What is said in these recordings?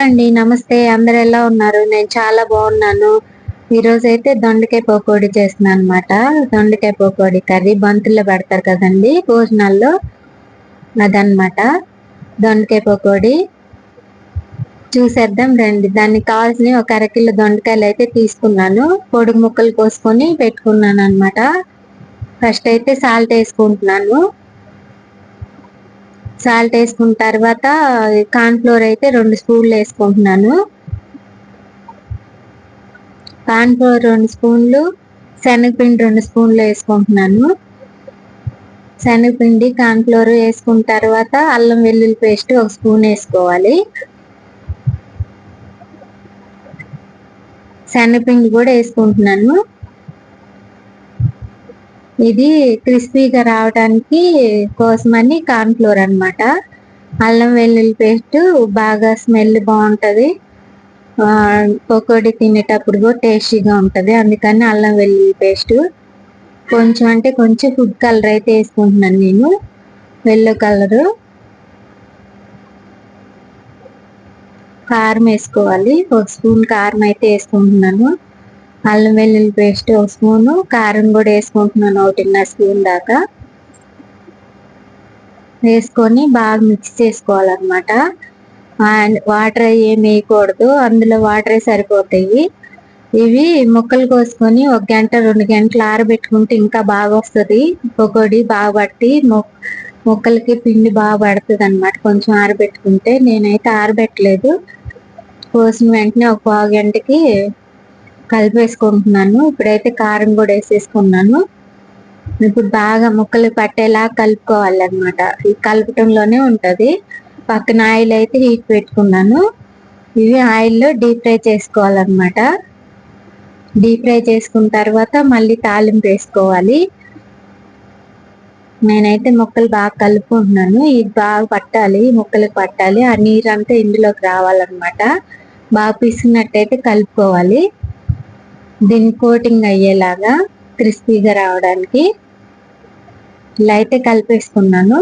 అండి నమస్తే. అందరు ఎలా ఉన్నారు? నేను చాలా బాగున్నాను. ఈరోజు అయితే దొండకాయ పకోడీ చేస్తున్నాను అనమాట దొండకాయ పకోడీ కర్రీ బంతుల్లో పెడతారు కదండి భోజనాల్లో. అదనమాట దొండకాయ పకోడీ. చూసేద్దాం రండి. దానికి కావాల్సిన ఒక అరకిలో దొండకాయలు అయితే తీసుకున్నాను. పొడుగు ముక్కలు కోసుకొని పెట్టుకున్నాను అనమాట ఫస్ట్ అయితే సాల్ట్ వేసుకుంటున్నాను. సాల్ట్ వేసుకున్న తర్వాత కార్న్ ఫ్లోర్ అయితే రెండు స్పూన్లు వేసుకుంటున్నాను. కార్న్ ఫ్లోర్ రెండు స్పూన్లు శనగపిండి రెండు స్పూన్లు వేసుకుంటున్నాను. శనగపిండి కార్న్ ఫ్లోర్ వేసుకున్న తర్వాత అల్లం వెల్లుల్లి పేస్ట్ ఒక స్పూన్ వేసుకోవాలి. శనగపిండి కూడా వేసుకుంటున్నాను. ఇది క్రిస్పీగా రావడానికి కోసమని కార్న్ ఫ్లోర్ అనమాట అల్లం వెల్లుల్లి పేస్ట్ బాగా స్మెల్ బాగుంటుంది. పకోడీ తినేటప్పుడు కూడా టేస్టీగా ఉంటుంది. అందుకని అల్లం వెల్లుల్లి పేస్ట్. కొంచెం అంటే కొంచెం ఫుడ్ కలర్ అయితే వేసుకుంటున్నాను నేను. వెల్లో కలరు కారం వేసుకోవాలి. ఒక స్పూన్ కారం అయితే వేసుకుంటున్నాను. అల్లం వెల్లుల్లి పేస్ట్ ఒక స్పూను కారం కూడా వేసుకుంటున్నాను ఒకటిన్నర స్పూన్ దాకా. వేసుకొని బాగా మిక్స్ చేసుకోవాలన్నమాట. వాటర్ ఏమి వేయకూడదు అందులో వాటరే సరిపోతాయి. ఇవి ముక్కలు కోసుకొని ఒక గంట రెండు గంటలు ఆరబెట్టుకుంటే ఇంకా బాగా వస్తుంది. పొగడి బాగా పట్టి ముక్కలకి పిండి బాగా పడుతుంది అనమాట కొంచెం ఆరబెట్టుకుంటే నేనైతే ఆరబెట్టలేదు. కోసిన వెంటనే ఒక పావు గంటకి కలిపేసుకుంటున్నాను. ఇప్పుడైతే కారం కూడా వేసేసుకున్నాను. ఇప్పుడు బాగా ముక్కలు పట్టేలా కలుపుకోవాలన్నమాట. ఈ కలపటంలోనే ఉంటుంది. పక్కన ఆయిల్ అయితే హీట్ పెట్టుకున్నాను. ఇవి ఆయిల్లో డీప్ ఫ్రై చేసుకోవాలన్నమాట. డీప్ ఫ్రై చేసుకున్న తర్వాత మళ్ళీ తాలింపు వేసుకోవాలి. నేనైతే మొక్కలు బాగా కలుపుకుంటున్నాను. ఇది బాగా పట్టాలి మొక్కలకు పట్టాలి. ఆ నీరంతా ఇందులోకి రావాలన్నమాట. బాగా పిసినట్టయితే కలుపుకోవాలి. దీని కోటింగ్ అయ్యేలాగా క్రిస్పీగా రావడానికి ఇలా అయితే కలిపేసుకున్నాను.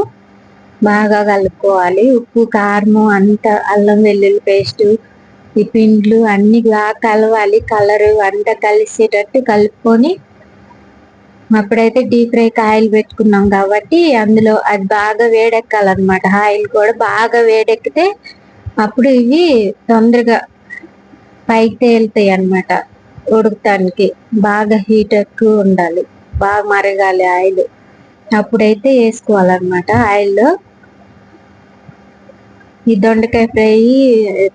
బాగా కలుపుకోవాలి. ఉప్పు కారము అంత అల్లం వెల్లుల్లి పేస్ట్ ఈ పిండ్లు అన్ని బాగా కలవాలి. కలరు అంతా కలిసేటట్టు కలుపుకొని అప్పుడైతే డీప్ ఫ్రై ఆయిల్ పెట్టుకున్నాం కాబట్టి అందులో అది బాగా వేడెక్కాలన్నమాట. ఆయిల్ కూడా బాగా వేడెక్కితే అప్పుడు ఇవి తొందరగా పైకి తేలుతాయి అన్నమాట ఉడకటానికి బాగా హీట్ ఎక్కువ ఉండాలి. బాగా మరగాలి ఆయిల్. అప్పుడైతే వేసుకోవాలన్నమాట. ఆయిల్లో ఈ దొండకాయ ఫ్రై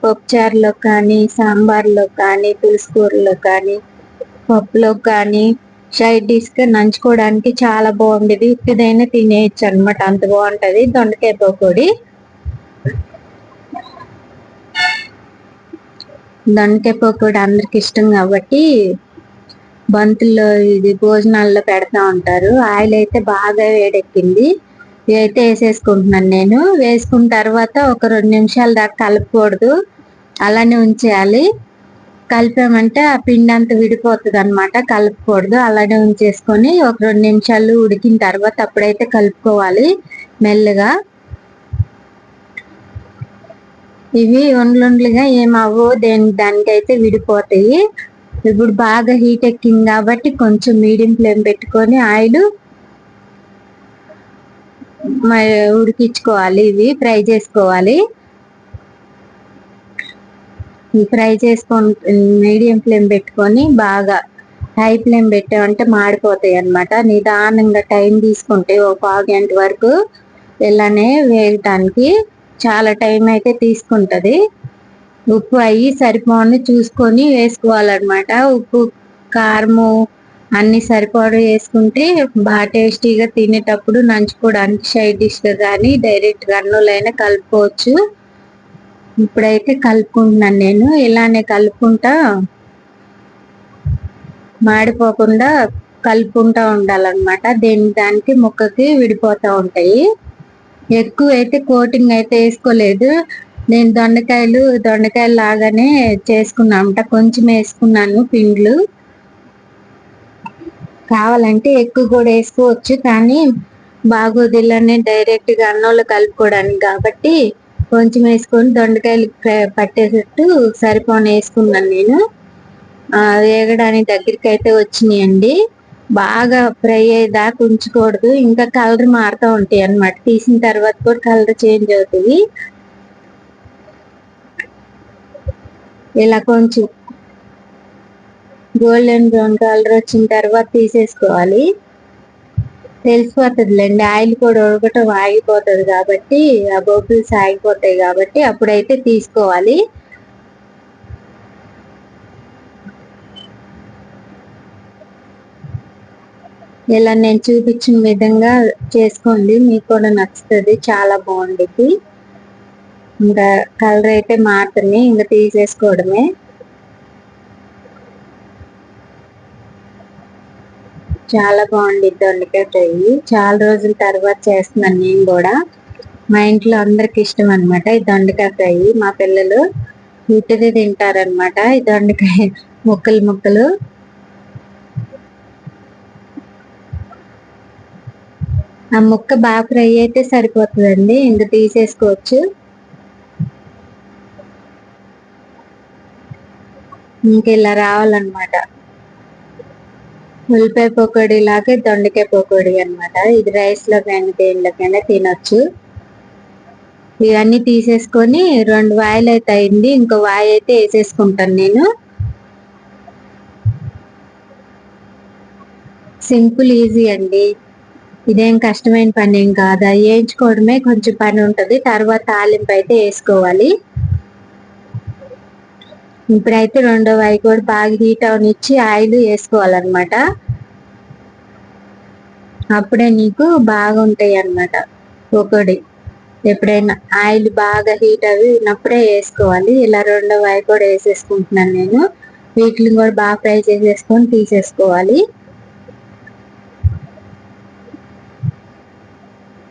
పప్పుచారులో కానీ సాంబార్లో కానీ పులుసుకూరలో కానీ పప్పులో కానీ సైడ్ డిష్గా నంచుకోవడానికి చాలా బాగుండేది. ఇప్పుడైనా తినేయచ్చు అనమాట అంత బాగుంటుంది దొండకాయ పకోడి. దొండకాయ కూడా అందరికి ఇష్టం కాబట్టి బంతుల్లో ఇది భోజనాల్లో పెడతా ఉంటారు. ఆయిల్ అయితే బాగా వేడెక్కింది. ఇవైతే వేసేసుకుంటున్నాను నేను. వేసుకున్న తర్వాత ఒక రెండు నిమిషాల దాకా కలపకూడదు. అలానే ఉంచేయాలి. కలిపామంటే ఆ పిండి అంతా విడిపోతుంది అనమాట కలుపుకూడదు. అలానే ఉంచేసుకొని ఒక రెండు నిమిషాలు ఉడికిన తర్వాత అప్పుడైతే కలుపుకోవాలి మెల్లగా. ఇవి ఒండ్లుండ్లుగా ఏమవు దేని దానికైతే విడిపోతాయి. ఇప్పుడు బాగా హీట్ ఎక్కింది కాబట్టి కొంచెం మీడియం ఫ్లేమ్ పెట్టుకొని ఆయిల్ ఉడికించుకోవాలి. ఇవి ఫ్రై చేసుకోవాలి. ఫ్రై చేసుకొని మీడియం ఫ్లేమ్ పెట్టుకొని బాగా హై ఫ్లేమ్ పెట్టామంటే మాడిపోతాయి అనమాట నిదానంగా టైం తీసుకుంటే ఒక పావు గంట వరకు ఇలానే వేయటానికి చాలా టైం అయితే తీసుకుంటుంది. ఉప్పు అయ్యి సరిపోని చూసుకొని వేసుకోవాలన్నమాట. ఉప్పు కారము అన్ని సరిపడ వేసుకుంటే బాగా టేస్టీగా తినేటప్పుడు నంచుకోవడానికి సైడ్ డిష్గా కానీ డైరెక్ట్ గన్నులైనా కలుపుకోవచ్చు. ఇప్పుడైతే కలుపుకుంటున్నాను నేను. ఇలానే కలుపుకుంటా మాడిపోకుండా కలుపుకుంటా ఉండాలన్నమాట. దేని దానికి ముక్కకి విడిపోతూ ఉంటాయి. ఎక్కువ అయితే కోటింగ్ అయితే వేసుకోలేదు. నేను దొండకాయలు దొండకాయలు లాగానే చేసుకున్నామంట. కొంచెం వేసుకున్నాను పిండ్లు. కావాలంటే ఎక్కువ కూడా వేసుకోవచ్చు కానీ బాగోదిలానే డైరెక్ట్గా అన్నంలో కలుపుకోవడానికి. కాబట్టి కొంచెం వేసుకొని దొండకాయలు పట్టేటట్టు సరిపోని వేసుకున్నాను నేను. వేగడానికి దగ్గరికి అయితే వచ్చినాయండి. బాగా ఫ్రై అయ్యేదాకా ఉంచకూడదు. ఇంకా కలర్ మారుతూ ఉంటాయి అన్నమాట. తీసిన తర్వాత కూడా కలర్ చేంజ్ అవుతుంది. ఇలా కొంచెం గోల్డెన్ బ్రౌన్ కలర్ వచ్చిన తర్వాత తీసేసుకోవాలి. తెలిసిపోతుందిలేండి. ఆయిల్ కూడా ఉడకటం ఆగిపోతుంది కాబట్టి ఆ బొబ్బుల్స్ ఆగిపోతాయి కాబట్టి అప్పుడైతే తీసుకోవాలి. ఇలా నేను చూపించిన విధంగా చేసుకోండి. మీకు కూడా నచ్చుతుంది. చాలా బాగుండిద్ది. ఇంకా కలర్ అయితే మారుతుంది. ఇంకా తీసేసుకోవడమే. చాలా బాగుండిద్ది దొండకాయ ఫ్రై చాలా రోజుల తర్వాత చేస్తున్నాను నేను కూడా. మా ఇంట్లో అందరికి ఇష్టం అన్నమాట ఈ దొండకాయ ఫ్రై మా పిల్లలు వీటిదే తింటారనమాట ఈ దొండకాయ ముక్కలు ముక్కలు. ఆ ముక్క బాగా ఫ్రై అయితే సరిపోతుందండి. ఇంకా తీసేసుకోవచ్చు. ఇంకా ఇలా రావాలన్నమాట. ఉల్లిపాయ పకోడీ లాగే దొండకాయ పకోడీ అన్నమాట. ఇది రైస్లో కానీ దేనిలోకైనా తినొచ్చు. ఇవన్నీ తీసేసుకొని రెండు వాయిలు అయితే అయింది. ఇంకో వాయి అయితే వేసేసుకుంటాను నేను. సింపుల్ ఈజీ అండి. ఇదేం కష్టమైన పని ఏం కాదు. అది వేయించుకోవడమే కొంచెం పని ఉంటుంది. తర్వాత తాలింపు అయితే వేసుకోవాలి. ఇప్పుడైతే రెండో వాయి కూడా బాగా హీట్ అవనిచ్చి ఆయిల్ వేసుకోవాలన్నమాట. అప్పుడే నీకు బాగుంటాయి అన్నమాట ఒకటి ఎప్పుడైనా ఆయిల్ బాగా హీట్ అవి ఉన్నప్పుడే వేసుకోవాలి. ఇలా రెండో వాయి కూడా వేసేసుకుంటున్నాను నేను. వీటిని కూడా బాగా ఫ్రై చేసేసుకొని తీసేసుకోవాలి.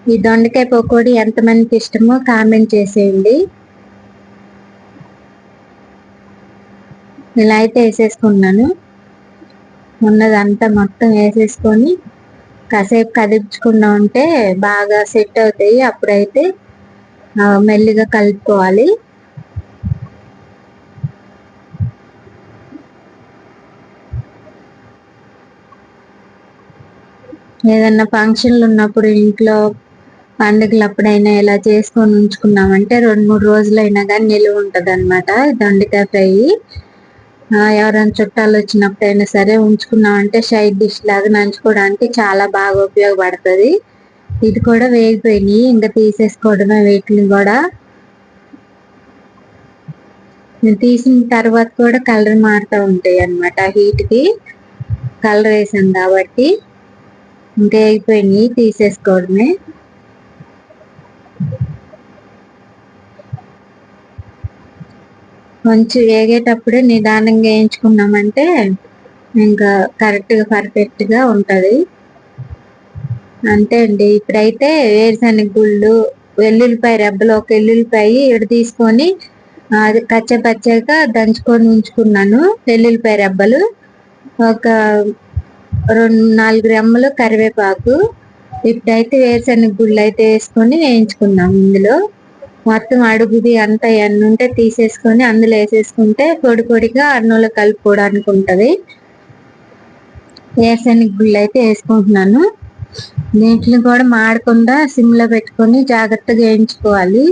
ఈ దొండకాయ పకోడీ ఎంతమందికి ఇష్టమో కామెంట్ చేసేయండి. ఇలా అయితే వేసేసుకున్నాను. ఉన్నదంతా మొత్తం వేసేసుకొని కాసేపు కదిపించుకున్నా ఉంటే బాగా సెట్ అవుతాయి. అప్పుడైతే మెల్లిగా కలుపుకోవాలి. ఏదన్నా ఫంక్షన్లు ఉన్నప్పుడు ఇంట్లో పండుగలు అప్పుడైనా ఇలా చేసుకొని ఉంచుకున్నామంటే రెండు మూడు రోజులైనా కానీ నిలువ ఉంటుంది అనమాట దొండకాయ ఫ్రై. ఎవరైనా చుట్టాలు వచ్చినప్పుడైనా సరే ఉంచుకున్నామంటే సైడ్ డిష్ లాగా నంచుకోవడానికి చాలా బాగా ఉపయోగపడుతుంది. ఇది కూడా వేగిపోయినాయి ఇంకా తీసేసుకోవడమే వీటిని కూడా. తీసిన తర్వాత కూడా కలర్ మారుతూ ఉంటాయి అన్నమాట హీట్కి కలర్ వేసాం కాబట్టి ఇంకా వేగిపోయినాయి తీసేసుకోవడమే. కొంచెం వేగేటప్పుడే నిదానంగా వేయించుకున్నామంటే ఇంకా కరెక్ట్గా పర్ఫెక్ట్గా ఉంటుంది. అంతే అండి. ఇప్పుడైతే వేరుశనగ గుళ్ళు వెల్లుల్లిపాయ రెబ్బలు ఒక వెల్లుల్లిపాయ ఇడ తీసుకొని అది కచ్చపచ్చగా దంచుకొని ఉంచుకున్నాను. వెల్లుల్లిపాయ రెబ్బలు. ఒక రెండు నాలుగు రెమ్మలు కరివేపాకు. ఇప్పుడైతే వేరుశనగ గుళ్ళు అయితే వేసుకొని వేయించుకున్నాం ఇందులో. మొత్తం అడుగుది అంతా ఎన్ని ఉంటే తీసేసుకొని అందులో వేసేసుకుంటే పొడి పొడిగా అన్నంలో కలుపుకోవడానికి ఉంటుంది. వేరుశనగ గుళ్ళు అయితే వేసుకుంటున్నాను. నీటిని కూడా మాడకుండా సిమ్లో పెట్టుకొని జాగ్రత్తగా వేయించుకోవాలి.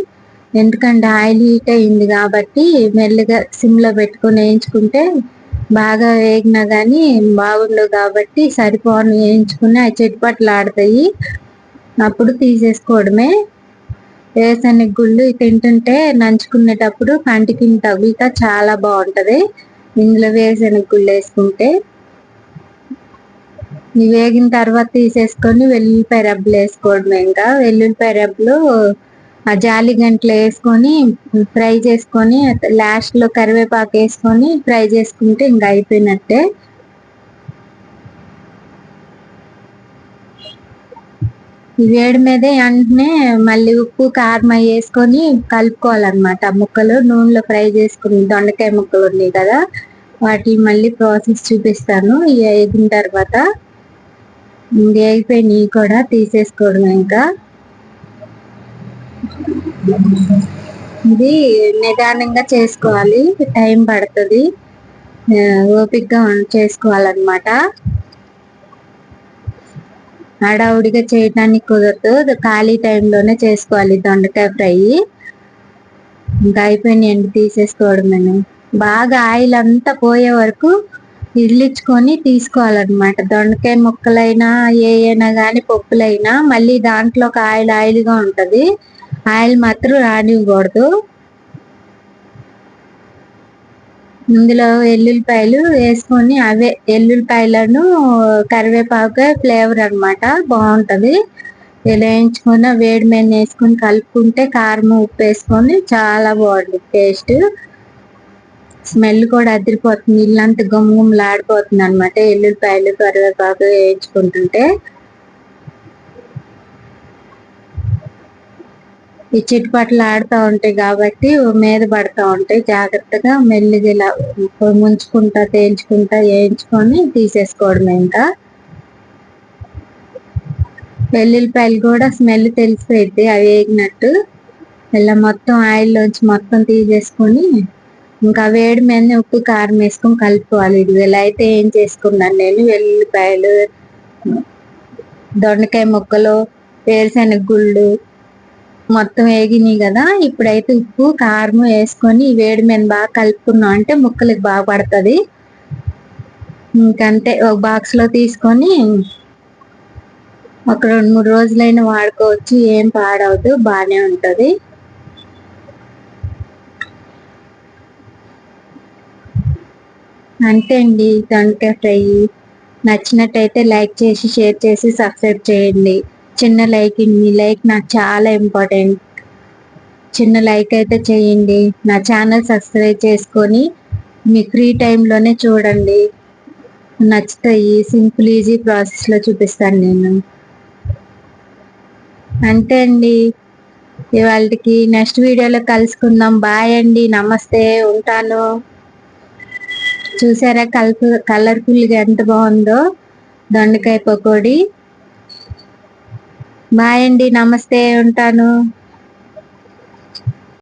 ఎందుకంటే ఆయిల్ హీట్ అయింది కాబట్టి మెల్లగా సిమ్లో పెట్టుకొని వేయించుకుంటే బాగా వేగినా కానీ బాగుండవు కాబట్టి సరిపోను వేయించుకుని అవి చెట్టుపట్లు ఆడతాయి. అప్పుడు తీసేసుకోవడమే. వేరుశనగ గుళ్ళు తింటుంటే నంచుకునేటప్పుడు కంటికి తగులుతా చాలా బాగుంటది. ఇందులో వేరుశనగ గుళ్ళు వేసుకుంటే ఇవి వేగిన తర్వాత తీసేసుకొని వెల్లుల్లిపాయ రెబ్బలు వేసుకోవడమే ఇంకా. వెల్లుల్లిపాయ రెబ్బలు ఆ జాలి గంటలు వేసుకొని ఫ్రై చేసుకొని లాస్ట్లో కరివేపాకు వేసుకొని ఫ్రై చేసుకుంటే ఇంకా అయిపోయినట్టే. వేడి మీదే వెంటనే మళ్ళీ ఉప్పు కారం వేసుకొని కలుపుకోవాలన్నమాట. ముక్కలు నూనెలో ఫ్రై చేసుకుని దొండకాయ ముక్కలు ఉన్నాయి కదా వాటిని మళ్ళీ ప్రాసెస్ చూపిస్తాను. వేగిన తర్వాత వేగిపోయినవి కూడా తీసేసుకోవడం ఇంకా. ఇది నిదానంగా చేసుకోవాలి. టైం పడుతుంది. ఓపిక్గా చేసుకోవాలన్నమాట. హడావుడిగా చేయడానికి కుదరదు. ఖాళీ టైంలోనే చేసుకోవాలి. దొండకాయ ఫ్రై. ఇంకా అయిపోయినాయండి తీసేసుకోవడమేను. బాగా ఆయిల్ అంతా పోయే వరకు ఇడ్లిచ్చుకొని తీసుకోవాలన్నమాట. దొండకాయ ముక్కలైనా ఏ అయినా కానీ పప్పులైనా మళ్ళీ దాంట్లో ఒక ఆయిల్ ఆయిల్గా ఉంటుంది. ఆయిల్ మాత్రం రానివ్వకూడదు. ఇందులో ఎల్లుల్లిపాయలు వేసుకొని అవే ఎల్లుల్లిపాయలను కరివేపాకు ఫ్లేవర్ అనమాట బాగుంటుంది. ఇలా వేయించుకొని వేడి మీద వేసుకొని కలుపుకుంటే కారం ఉప్పు వేసుకొని చాలా బాగుంటుంది టేస్ట్. స్మెల్ కూడా అదిరిపోతుంది. ఇల్లంతా గుమ్మగుమ్మలాడిపోతుంది అనమాట ఎల్లుల్లిపాయలు కరివేపాకు వేయించుకుంటుంటే. ఈ చిట్టుపట్లు ఆడుతూ ఉంటాయి కాబట్టి మీద పడుతూ ఉంటాయి. జాగ్రత్తగా మెల్లిగా ఇలా ముంచుకుంటా తేల్చుకుంటా వేయించుకొని తీసేసుకోవడం ఇంకా. వెల్లుల్లిపాయలు కూడా స్మెల్ తెలిసిపోయింది అవి వేగినట్టు. ఇలా మొత్తం ఆయిల్లోంచి మొత్తం తీసేసుకొని ఇంకా వేడి మీద ఉప్పు కారం వేసుకొని కలుపుకోవాలి. ఇది ఇలా అయితే ఏం చేసుకున్నాను నేను. వెల్లుల్లిపాయలు దొండకాయ ముక్కలు వేరుశెనగ గుళ్ళు మొత్తం వేగినాయి కదా. ఇప్పుడైతే ఉప్పు కారం వేసుకొని వేడి మీద బాగా కలుపుకున్నాం అంటే ముక్కలకి బాగా పడుతుంది. ఇంకంటే ఒక బాక్స్లో తీసుకొని ఒక రెండు మూడు రోజులైనా వాడుకోవచ్చు. ఏం పాడవద్దు బాగానే ఉంటుంది. అంతే అండి దొండకాయ ఫ్రై. నచ్చినట్టయితే లైక్ చేసి షేర్ చేసి సబ్స్క్రైబ్ చేయండి. చిన్న లైక్ మీ లైక్ నాకు చాలా ఇంపార్టెంట్. చిన్న లైక్ అయితే చేయండి. నా ఛానల్ సబ్స్క్రైబ్ చేసుకొని మీ ఫ్రీ టైంలోనే చూడండి. నచ్చుతాయి. సింపుల్ ఈజీ ప్రాసెస్లో చూపిస్తాను నేను. అంతే అండి. ఇవాళకి నెక్స్ట్ వీడియోలో కలుసుకుందాం. బాయ్ అండి. నమస్తే. ఉంటాను. చూసారా కలర్ కలర్ఫుల్గా ఎంత బాగుందో? దొండకాయ పకోడీ. బాయ్ అండి నమస్తే ఉంటాను.